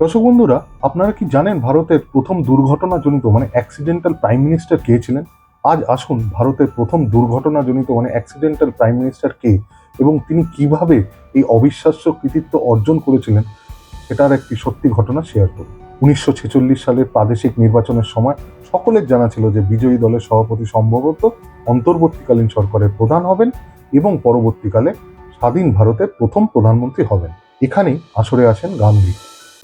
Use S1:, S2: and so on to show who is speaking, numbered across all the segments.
S1: দর্শক বন্ধুরা আপনারা কি জানেন ভারতের প্রথম দুর্ঘটনাজনিত মানে অ্যাক্সিডেন্টাল প্রাইম মিনিস্টার কে ছিলেন? আজ আসুন, ভারতের প্রথম দুর্ঘটনাজনিত মানে অ্যাক্সিডেন্টাল প্রাইম মিনিস্টার কে এবং তিনি কীভাবে এই অবিশ্বাস্য কৃতিত্ব অর্জন করেছিলেন সেটার একটি সত্যি ঘটনা শেয়ার করুন। উনিশশো ছেচল্লিশ সালের প্রাদেশিক নির্বাচনের সময় সকলের জানা ছিল যে বিজয়ী দলের সভাপতি সম্ভবত অন্তর্বর্তীকালীন সরকারের প্রধান হবেন এবং পরবর্তীকালে স্বাধীন ভারতের প্রথম প্রধানমন্ত্রী হবেন। এখানেই আসরে আসেন গান্ধী।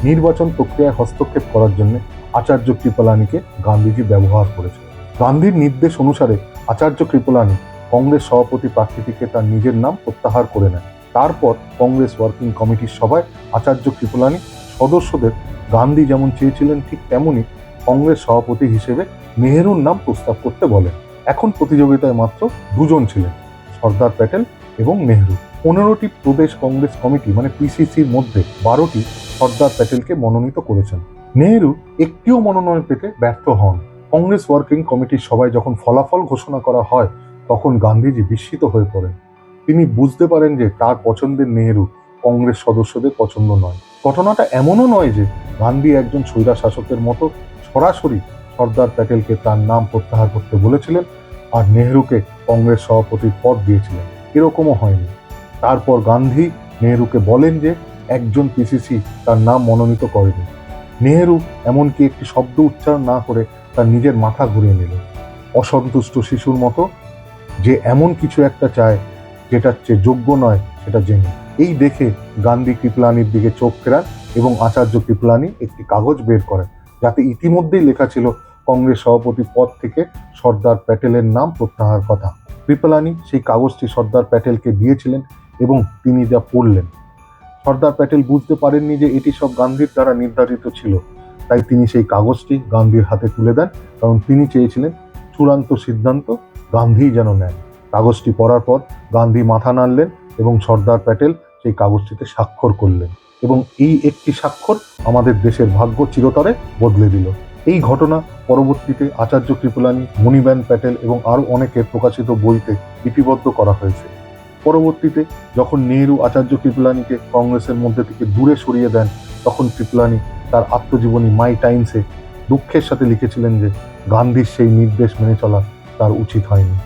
S1: নির্বাচন প্রক্রিয়ায় হস্তক্ষেপ করার জন্য আচার্য কৃপলানিকে গান্ধীজি ব্যবহার করেছেন। গান্ধীর নির্দেশ অনুসারে আচার্য কৃপলানি কংগ্রেস সভাপতি প্রার্থীটিকে তার নিজের নাম প্রত্যাহার করে নেয় তারপর কংগ্রেস ওয়ার্কিং কমিটির সভায় আচার্য কৃপলানি সদস্যদের গান্ধী যেমন চেয়েছিলেন ঠিক তেমনই কংগ্রেস সভাপতি হিসেবে নেহেরুর নাম প্রস্তাব করতে বলেন। এখন প্রতিযোগিতায় মাত্র দুজন ছিলেন, সর্দার প্যাটেল এবং নেহরু। পনেরোটি প্রদেশ কংগ্রেস কমিটি মানে পিসিসির মধ্যে বারোটি সর্দার প্যাটেলকে মনোনীত করেছেন। নেহেরু একটিও মনোনয়ন পেতে ব্যর্থ হন। কংগ্রেস ওয়ার্কিং কমিটির সভায় যখন ফলাফল ঘোষণা করা হয়, তখন গান্ধীজি বিস্মিত হয়ে পড়েন। তিনি বুঝতে পারেন যে তার পছন্দের নেহেরু কংগ্রেস সদস্যদের পছন্দ নয়। ঘটনাটা এমনও নয় যে গান্ধী একজন স্বৈরা শাসকের মতো সরাসরি সর্দার প্যাটেলকে তার নাম প্রত্যাহার করতে বলেছিলেন আর নেহরুকে কংগ্রেস সভাপতির পদ দিয়েছিলেন। এরকমও হয়নি। তারপর গান্ধী নেহরুকে বলেন যে একজন পিসিসি তার নাম মনোনীত করেনি। নেহেরু এমনকি একটি শব্দ উচ্চারণ না করে তার নিজের মাথা ঘুরিয়ে নিলেন অসন্তুষ্ট শিশুর মতো যে এমন কিছু একটা চায়, যেটার চেয়ে যোগ্য নয়, সেটা জেনে। এই দেখে গান্ধী কৃপলানির দিকে চোখ ফেরান এবং আচার্য কৃপলানি একটি কাগজ বের করেন, যাতে ইতিমধ্যেই লেখা ছিল কংগ্রেস সভাপতি পদ থেকে সর্দার প্যাটেলের নাম প্রত্যাহার কথা। কৃপলানি সেই কাগজটি সর্দার প্যাটেলকে দিয়েছিলেন এবং তিনি যা পড়লেন। সর্দার প্যাটেল বুঝতে পারেননি যে এটি সব গান্ধীর দ্বারা নির্ধারিত ছিল। তাই তিনি সেই কাগজটি গান্ধীর হাতে তুলে দেন কারণ তিনি চেয়েছিলেন চূড়ান্ত সিদ্ধান্ত গান্ধীই যেন নেন। কাগজটি পড়ার পর গান্ধী মাথা নাড়লেন এবং সর্দার প্যাটেল সেই কাগজটিতে স্বাক্ষর করলেন এবং এই একটি স্বাক্ষর আমাদের দেশের ভাগ্য চিরতরে বদলে দিল। এই ঘটনা পরবর্তীতে আচার্য কৃপলানি মণিবেন প্যাটেল এবং আরও অনেকের প্রকাশিত বইতে লিপিবদ্ধ করা হয়েছে। পরবর্তীতে যখন নেহরু, আচার্য কৃপলানিকে কংগ্রেসের মধ্যে থেকে দূরে সরিয়ে দেন, তখন কৃপলানি তার আত্মজীবনী মাই টাইমসে দুঃখের সাথে লিখেছিলেন যে, গান্ধীর সেই নির্দেশ মেনে চলা তার উচিত হয়নি।